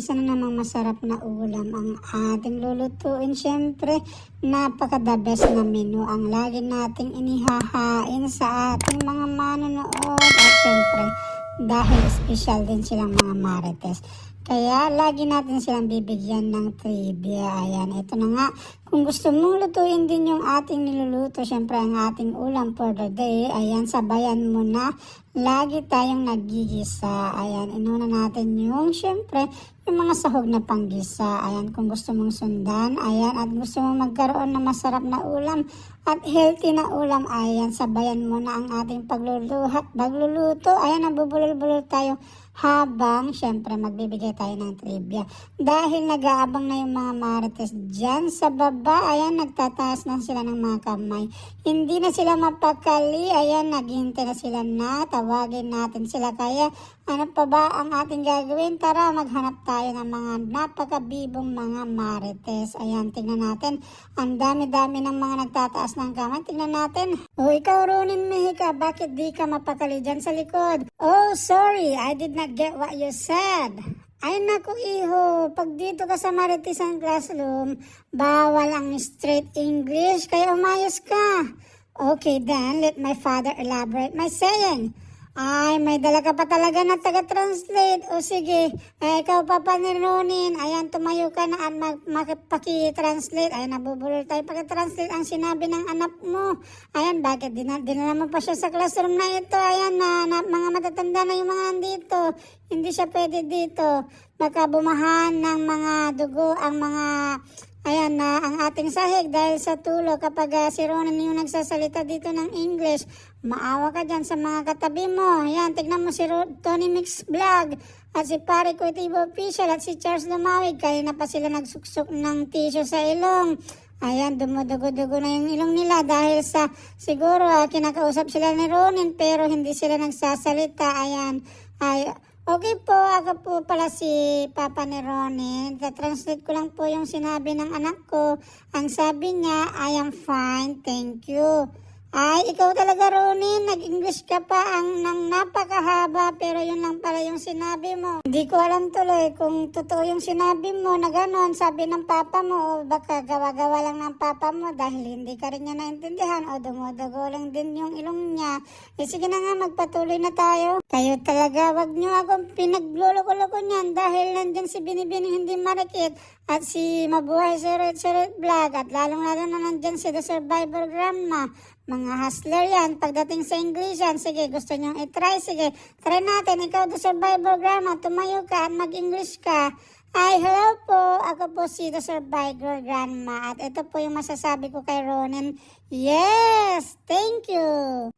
isa na namang masarap na ulam ang ating lulutuin. Siyempre, napaka-the best na menu ang lagi nating inihahain sa ating mga manonood. At siyempre, dahil special din silang mga marites. Kaya lagi natin silang bibigyan ng trivia. Ayan, ito na nga. Kung gusto mong lutuin din yung ating niluluto, syempre ang ating ulam for the day, ayan, sabayan mo na. Lagi tayong nagigisa. Ayan, inuna natin yung, syempre, yung mga sahog na panggisa. Ayan, kung gusto mong sundan, ayan, at gusto mong magkaroon ng masarap na ulam at healthy na ulam, ayan, sabayan mo na ang ating pagluluhat, pagluluto. Ayan, nabubulol-bulol tayo habang syempre magbibigay tayo ng trivia. Dahil nag-aabang na yung mga marites dyan sa baba, ayan, nagtataas na sila ng mga kamay. Hindi na sila mapakali, ayan, naghihintay na sila na, tawagin natin sila. Kaya, ano pa ba ang ating gagawin? Tara, maghanap tayo ng mga napakabibong mga marites. Ayan, tingnan natin. Ang dami-dami ng mga nagtataas ng kamay. Tingnan natin. O, ikaw, Ronin Mehika, bakit di ka mapakali dyan sa likod? Oh, sorry, I did not get what you said. Ay naku iho, pag dito ka sa Maritisan classroom, bawal ang straight English, kaya umayos ka. Okay then, let my father elaborate my saying. Ay, may dala ka pa talaga na taga-translate. O sige, ay, ikaw papanirunin. Ayan, tumayo ka na at mag, makipaki-translate. Ayan, nabubulol tayo paki-translate ang sinabi ng anak mo. Ayan, bakit dinala, dinala mo pa siya sa classroom na ito? Ayan, na, na mga matatanda na yung mga andito. Hindi siya pwede dito. Baka bumahan ng mga dugo ang mga Ayan na ang ating sahig dahil sa tulo kapag uh, si Ronan yung nagsasalita dito ng English, maawa ka dyan sa mga katabi mo. Ayan, tignan mo si Tony Mix Vlog at si Pare Kuitibo Official at si Charles Lumawig. Kaya na pa sila nagsuksok ng tissue sa ilong. Ayan, dumudugo-dugo na yung ilong nila dahil sa siguro ah, kinakausap sila ni Ronin pero hindi sila nagsasalita. Ayan, ay, okay po, ako po pala si Papa ni Ronin. translate ko lang po yung sinabi ng anak ko. Ang sabi niya, I am fine, thank you. Ay, ikaw talaga, Ronin. Nag-English ka pa ang nang napakahaba, pero yun lang pala yung sinabi mo. Hindi ko alam tuloy kung totoo yung sinabi mo na ganon, sabi ng papa mo, o baka gawa-gawa lang ng papa mo dahil hindi ka rin niya naintindihan o dumudugo lang din yung ilong niya. Eh, sige na nga, magpatuloy na tayo. Kayo talaga, wag niyo akong pinagluloko-loko niyan dahil nandyan si Binibining hindi marikit at si Mabuhay Sirot Sirot Vlog at lalong-lalo na nandyan si The Survivor Grandma. Mga hustler yan. Pagdating sa English yan, sige, gusto nyo i-try, sige, try natin. Ikaw, The Survivor Grandma, tumayo ka at mag-English ka. Ay, hello po. Ako po si The Survivor Grandma. At ito po yung masasabi ko kay Ronin. Yes! Thank you!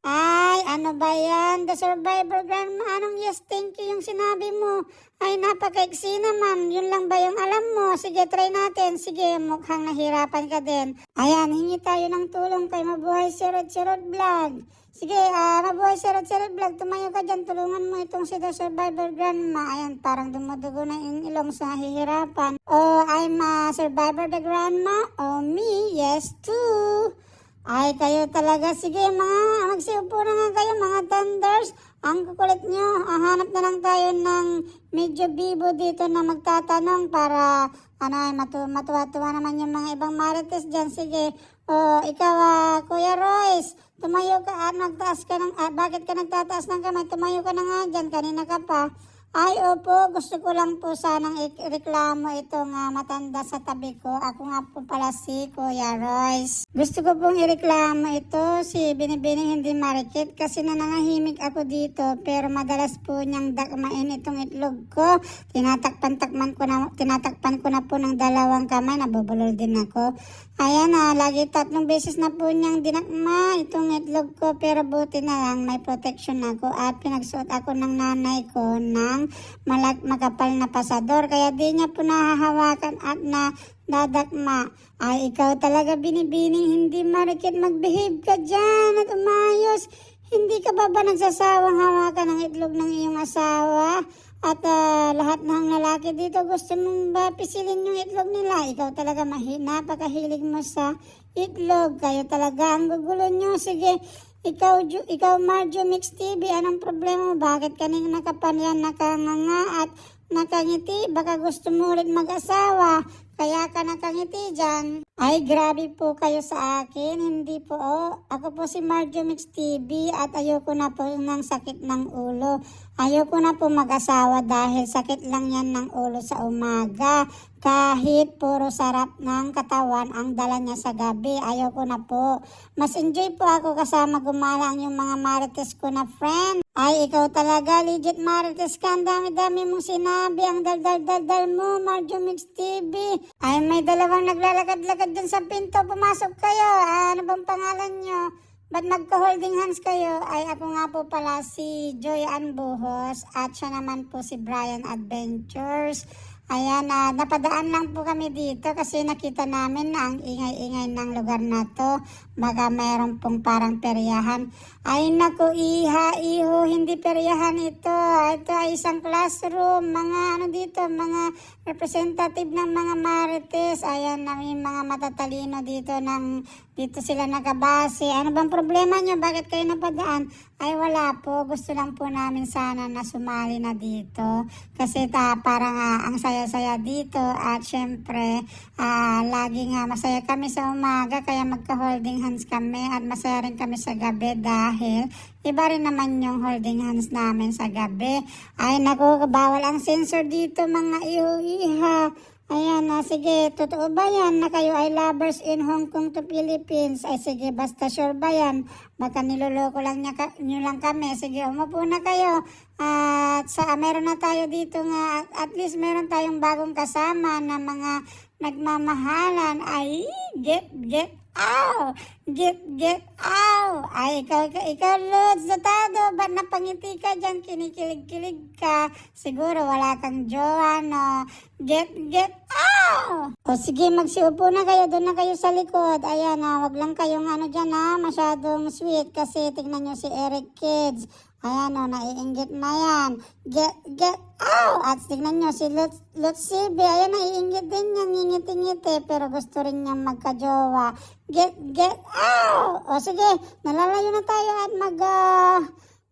Ay, ano ba yan? The Survivor Grandma, anong yes, thank you yung sinabi mo? Ay, napaka-iksi naman. Yun lang ba yung alam mo? Sige, try natin. Sige, mukhang nahirapan ka din. Ayan, hingi tayo ng tulong kay Mabuhay Sirot Sirot Vlog. Sige, ah, Mabuhay Sirot Sirot Vlog, tumayo ka dyan. Tulungan mo itong si The Survivor Grandma. Ayan, parang dumudugo na yung ilong sa nahihirapan. Oh, I'm a Survivor the Grandma. Oh, me, yes too. Ay, kayo talaga. Sige, mga magsiupo na nga kayo, mga thunders. Ang kukulit nyo. Ah, hanap na lang tayo ng medyo bibo dito na magtatanong para ano ay matu matuwa-tuwa naman yung mga ibang marites dyan. Sige, o ikaw, ah, Kuya Royce, tumayo ka at nagtaas ka ng, ah, bakit ka nagtataas ng kamay? Tumayo ka na nga dyan, kanina ka pa. Ay, opo, gusto ko lang po sanang ireklamo itong uh, matanda sa tabi ko. Ako nga po pala si Kuya Royce. Gusto ko pong ireklamo ito si Binibining hindi marikit kasi nanangahimik ako dito pero madalas po niyang dakmain itong itlog ko. Tinatakpan-takpan ko na, tinatakpan ko na po ng dalawang kamay, nabubulol din ako. Ayan na, lagi tatlong beses na po niyang dinakma itong itlog ko pero buti na lang may protection ako at pinagsuot ako ng nanay ko ng malag makapal na pasador kaya di niya po nahahawakan at na dadakma. Ay, ikaw talaga binibining hindi marikit magbehave ka dyan at umayos. Hindi ka ba ba nagsasawang hawakan ng itlog ng iyong asawa? At ah, lahat ng lalaki dito gusto mong ba pisilin yung itlog nila? Ikaw talaga mahi, napakahilig mo sa itlog. Kayo talaga ang gugulo nyo. Sige, ikaw, Ju, ikaw Marjo Mix TV, anong problema mo? Bakit ka pa yan nakanganga at nakangiti? Baka gusto mo ulit mag-asawa. Kaya ka nakangiti dyan. Ay, grabe po kayo sa akin. Hindi po. Oh. Ako po si Marjo Mix TV at ayoko na po ng sakit ng ulo. Ayoko na po mag-asawa dahil sakit lang yan ng ulo sa umaga. Kahit puro sarap ng katawan ang dala niya sa gabi. Ayoko na po. Mas enjoy po ako kasama gumalang yung mga marites ko na friend. Ay, ikaw talaga, legit marites ka. Ang dami-dami mong sinabi. Ang dal-dal-dal-dal mo, Marjo Mix TV. Ay, may dalawang naglalakad-lakad dun sa pinto. Pumasok kayo. Ah, ano bang pangalan nyo? Ba't magka-holding hands kayo? Ay, ako nga po pala si Joy Ann Buhos at siya naman po si Brian Adventures. Ayan, ah, napadaan lang po kami dito kasi nakita namin na ang ingay-ingay ng lugar na to. Baka mayroon pong parang peryahan. Ay naku, iha, iho, hindi peryahan ito. Ito ay isang classroom. Mga ano dito, mga representative ng mga marites. Ayan, na may mga matatalino dito ng dito sila nakabase. Ano bang problema nyo? Bakit kayo napadaan? Ay wala po. Gusto lang po namin sana na sumali na dito. Kasi ta, parang ah, ang saya-saya dito. At syempre, ah, lagi nga masaya kami sa umaga. Kaya magka-holding hands kami. At masaya rin kami sa gabi dahil iba rin naman yung holding hands namin sa gabi. Ay naku, ang sensor dito mga iho-iha. Ayan na, sige, totoo ba yan na kayo ay lovers in Hong Kong to Philippines? Ay sige, basta sure ba yan? Baka niloloko lang niya, ka- niyo lang kami. Sige, umupo na kayo. At sa meron na tayo dito nga, at, least meron tayong bagong kasama na mga nagmamahalan. Ay, get, get Ow! Get, get, ow! Ay, ikaw, ikaw, ikaw Lods, Dotado, ba't napangiti ka dyan? Kinikilig-kilig ka. Siguro wala kang jowa, no? Get, get, ow! O sige, magsiupo na kayo, doon na kayo sa likod. Ayan, na, wag lang kayong ano dyan, ha? Masyadong sweet kasi tignan nyo si Eric Kids. Ayan o, naiinggit na yan. Get, get, ow! At tignan nyo, si Lutz, Lutz CB, ayan, naiinggit din yan, ngingiti-ngiti, pero gusto rin niyang magkajowa. Get, get, ow! O sige, nalalayo na tayo at mag, ah,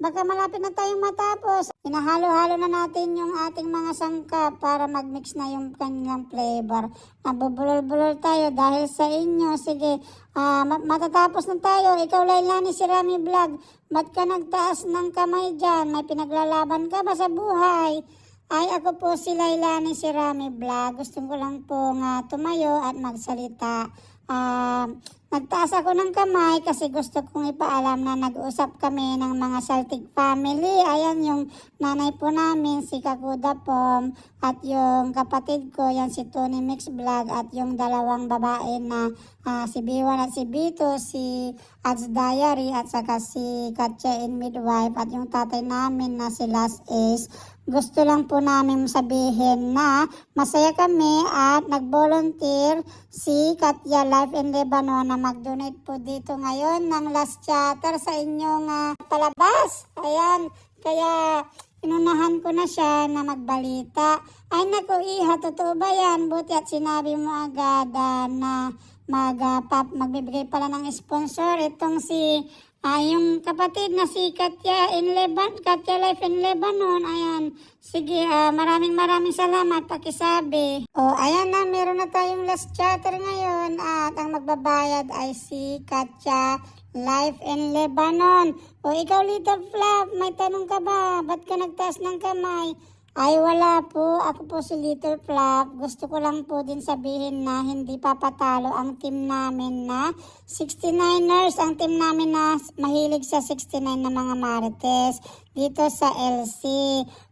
baka malapit na tayong matapos. Hinahalo-halo na natin yung ating mga sangkap para mag-mix na yung kanilang flavor. Nabubulol-bulol tayo dahil sa inyo. Sige, ah, ma- matatapos na tayo. Ikaw, Lailani, si Rami Vlog. Ba't ka nagtaas ng kamay dyan? May pinaglalaban ka ba sa buhay? Ay, ako po si Lailani, si Rami Vlog. Gusto ko lang po nga tumayo at magsalita. Ah, nagtaas ako ng kamay kasi gusto kong ipaalam na nag-usap kami ng mga Celtic family. Ayan yung nanay po namin, si Kakuda Pom, at yung kapatid ko, yan si Tony Mix Vlog, at yung dalawang babae na ah, si B1 at si B2, si Ads Diary, at saka si Katya in Midwife, at yung tatay namin na si Last Ace. Gusto lang po namin sabihin na masaya kami at nag-volunteer si Katya Life in Lebanon na mag-donate po dito ngayon ng last chatter sa inyong ah, palabas. Ayan, kaya inunahan ko na siya na magbalita. Ay naku iha, totoo ba yan? Buti at sinabi mo agad ah, na mag, ah, pap, magbibigay pala ng sponsor itong si Ah, yung kapatid na si Katya in Lebanon, Katya Life in Lebanon, ayan. Sige, ah, maraming maraming salamat, pakisabi. O, ayan na, meron na tayong last chatter ngayon at ang magbabayad ay si Katya Life in Lebanon. O, ikaw Little Flap, may tanong ka ba? Ba't ka nagtaas ng kamay? Ay wala po, ako po si Little Flap. Gusto ko lang po din sabihin na hindi papatalo ang team namin na 69ers. Ang team namin na mahilig sa 69 na mga marites dito sa LC.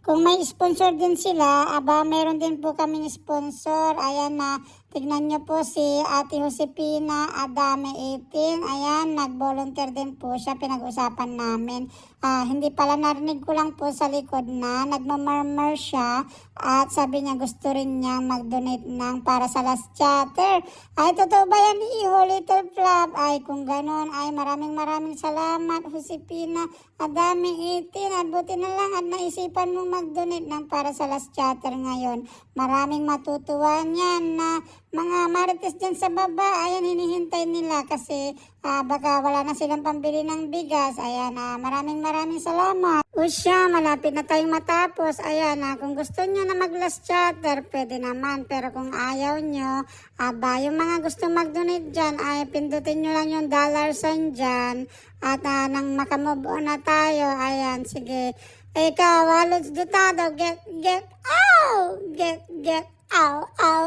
Kung may sponsor din sila, aba meron din po kaming sponsor. Ayan na, tignan nyo po si Ate Josepina Adame 18. Ayan, nag-volunteer din po siya, pinag-usapan namin. Ah, hindi pala narinig ko lang po sa likod na nagmamurmur siya at sabi niya gusto rin niyang mag-donate ng para sa last chatter. Ay, totoo ba yan, Iho, Little Flap? Ay, kung ganon, ay maraming maraming salamat, Josepina Adame 18. At buti na lang at naisipan mong mag-donate ng para sa last chatter ngayon. Maraming matutuwa niyan na mga marites dyan sa baba, ayan, hinihintay nila kasi ah, baka wala na silang pambili ng bigas. Ayan, ah, maraming maraming salamat. O malapit na tayong matapos. Ayan, ah, kung gusto nyo na mag-last chatter, pwede naman. Pero kung ayaw nyo, aba, yung mga gusto mag-donate dyan, ay pindutin nyo lang yung dollar sign dyan. At ah, nang makamove on na tayo, ayan, sige. Ikaw, Walods Dutado, get, get, ow! Get, get, ow, ow,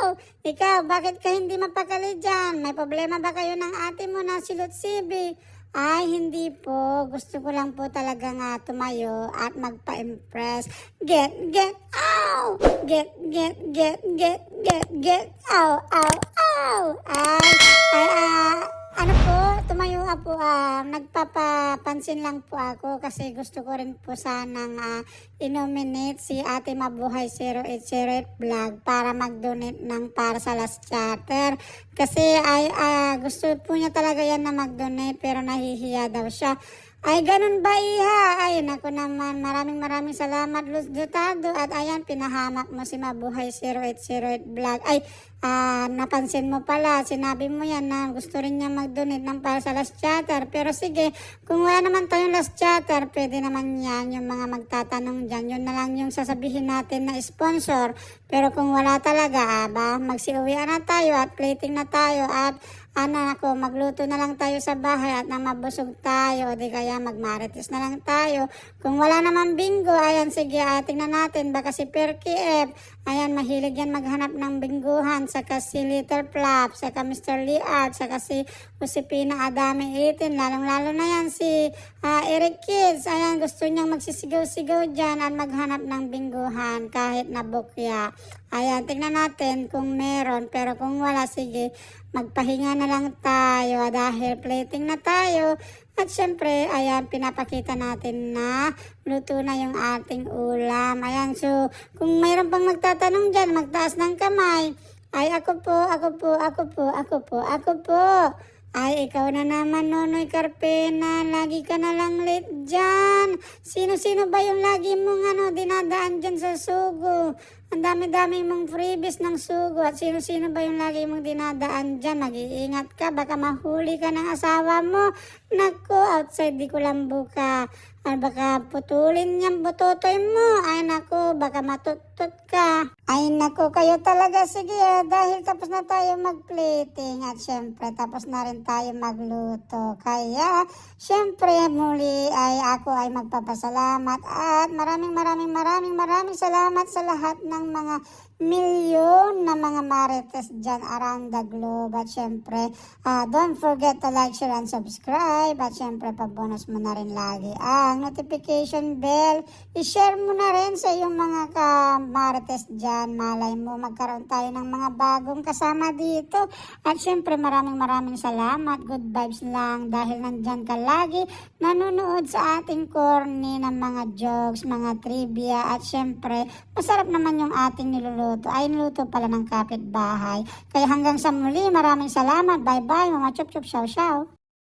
ow! Ikaw, bakit ka hindi mapakali dyan? May problema ba kayo ng ate mo na silot sibi? Ay, hindi po. Gusto ko lang po talaga nga tumayo at magpa-impress. Get, get, ow! Get, get, get, get, get, get, ow, ow, ow! Ay, ay, ah, ano po, tumayo po, ah, nagpapapansin lang po ako kasi gusto ko rin po sanang ah, inominate si Ate Mabuhay 0808 Vlog para mag-donate ng para sa last charter. Kasi ay ah, gusto po niya talaga yan na mag-donate pero nahihiya daw siya. Ay, ganun ba iha? Ay, naku naman. Maraming maraming salamat, Luz Dutado. At ayan, pinahamak mo si Mabuhay 0808 Vlog. Ay, ah, napansin mo pala. Sinabi mo yan na gusto rin niya mag-donate ng para sa last chatter. Pero sige, kung wala naman tayong last chatter, pwede naman yan. Yung mga magtatanong dyan, yun na lang yung sasabihin natin na sponsor. Pero kung wala talaga, aba, magsiuwian na tayo at plating na tayo at ano ako, magluto na lang tayo sa bahay at nang mabusog tayo, o di kaya magmarites na lang tayo. Kung wala naman bingo, ayan, sige, ah, tingnan natin, baka si Perky F, ayan, mahilig yan maghanap ng bingguhan, saka si Little Flap, saka Mr. Liard, saka si Josepina Adame 18, lalong-lalo na yan si ah, Eric Kids, ayan, gusto niyang magsisigaw-sigaw dyan at maghanap ng bingguhan kahit na bukya. Ayan, tingnan natin kung meron, pero kung wala, sige, magpahinga na lang tayo dahil plating na tayo. At syempre, ayan, pinapakita natin na luto na yung ating ulam. Ayan, so, kung mayroon pang magtatanong dyan, magtaas ng kamay. Ay, ako po, ako po, ako po, ako po, ako po. Ay, ikaw na naman, Nonoy Carpena. Lagi ka na lang late dyan. Sino-sino ba yung lagi mong ano, dinadaan dyan sa sugo? Ang dami-dami mong freebies ng sugo. At sino-sino ba yung lagi mong dinadaan dyan? Mag-iingat ka. Baka mahuli ka ng asawa mo. Naku, outside di ko lang buka. Ay, baka putulin niyang butotoy mo. Ay, naku, baka matutot ka. Ay, naku, kayo talaga. Sige, ah, dahil tapos na tayo mag-plating. At syempre, tapos na rin tayo magluto. Kaya, syempre, muli ay ako ay magpapasalamat. At maraming, maraming, maraming, maraming salamat sa lahat ng mga milyon na mga marites dyan around the globe. At syempre, ah, don't forget to like, share, and subscribe. At syempre, pabonus mo na rin lagi ang notification bell. I-share mo na rin sa iyong mga ka-marites dyan. Malay mo, magkaroon tayo ng mga bagong kasama dito. At syempre, maraming maraming salamat. Good vibes lang dahil nandyan ka lagi nanonood sa ating corny ng mga jokes, mga trivia. At syempre, masarap naman yung ating niluluto. Ay, niluto pala ng kapitbahay. Kaya hanggang sa muli, maraming salamat. Bye-bye, mga chup-chup, shaw-shaw.